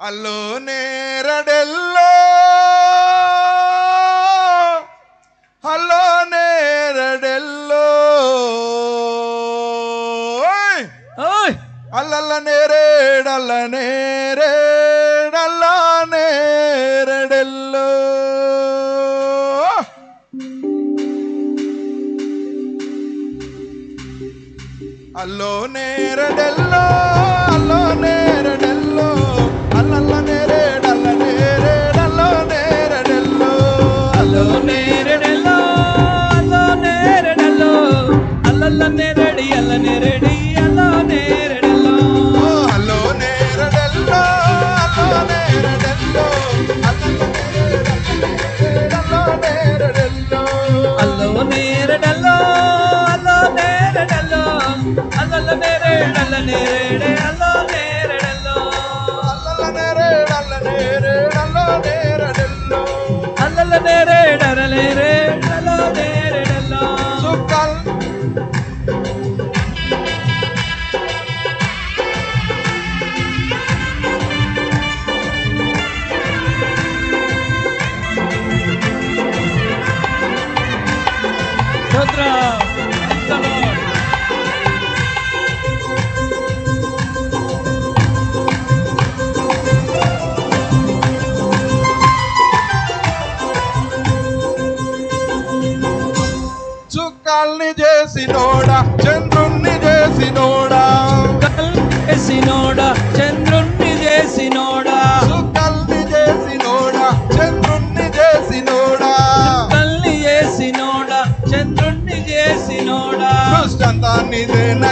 అల్లో నేరడెల్లో. హలో నేరడెల్లో. అల్లల్ల నేరేడల్ల నేరేడల్ల నేరడెల్లో. అల్లో నేరడెల్లో అల్లో అల్లల్ల నేరేడల్ల నేరేడల్ల నేరడెల్లో అల్లో నేరెడెల్లో అల్లో నేరెడెల్లో అల్లల్ల స్తోత్రం స్తోత్రం. చుక్కల్ని చేసినోడా చంద్రుణ్ణి చేసినోడా చేసినోడా చంద్రుణ్ణి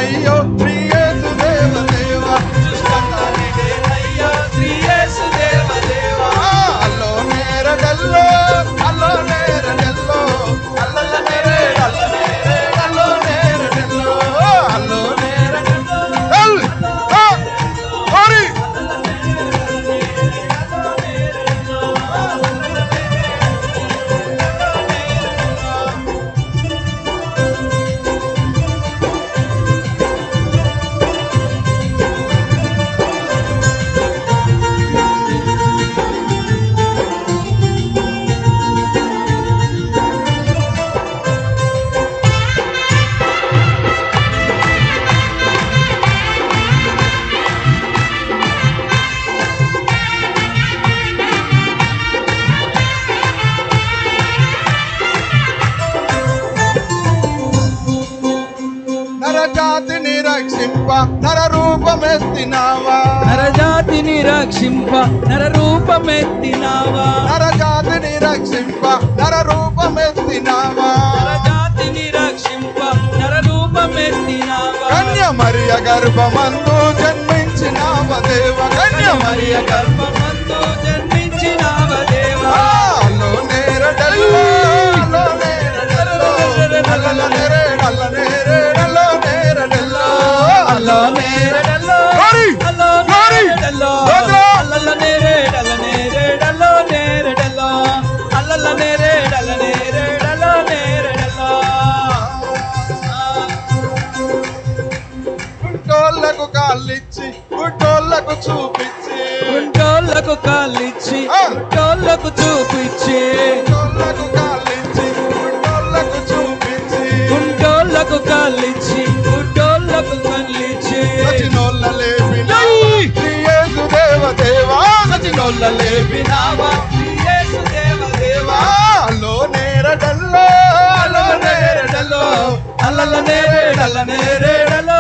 radio నరజాతిని రక్షింప నర రూపమెత్తినావా నరజాతిని రక్షింప నరరూపమెత్తినావా? నరజాతిని రక్షింప నర రూపమెత్తినావా నరజాతిని రక్షింప నరరూపమెత్తినావా? కన్య మరియ గర్భమందు జన్మించినావ దేవ? కన్య మరియ గర్భ గుంటోళ్ళకు కాళ్ళిచ్చి ఆ. గుంటోళ్ళకు చూపించి. గుంటోళ్ళకు కాళ్ళిచ్చి గుంటోళ్ళకు కళ్ళిచ్చి సచినోళ్ళ లేపిన ఏయ్! శ్రీయేసు దేవ దేవా? సచినోళ్ళ లేపిన నావా యేసు దేవ దేవా? అల్లో నేరడల్లో అల్లో నేరడల్లో అల్లల నేరేడల్ల నేరేడలో నేరేడలో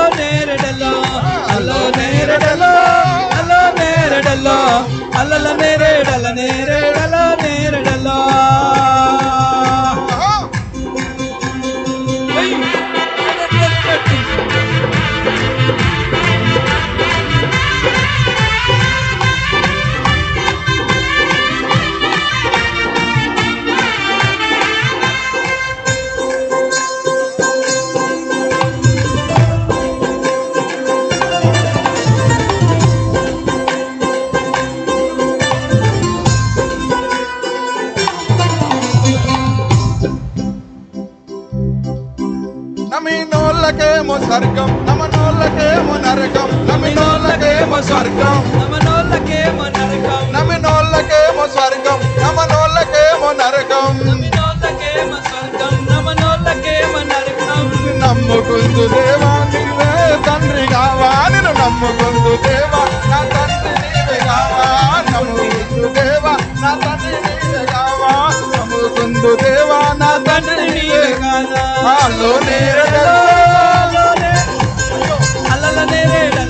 నమ్మినోళ్ళకేమో స్వర్గం నమ్మనోళ్ళకేమో నరకం నమ్మినోళ్ళకేమో స్వర్గం. నమనోళ్ళకేమో నరకం. నమ్మినోళ్ళకేమో స్వర్గం నమ్మనోళ్ళకేమో నరకం. నమ్ముకుందు దేవా నిన్నే తండ్రి కావా నేను నమ్ముకుందు దేవా నా తండ్రి నీవే కావా నమ్ముకుందు దేవా నా తండ్రి నీవే కావా నమ్ముకుందు దేవా నా తండ్రి నీవే కాదా అల్లో la nevera.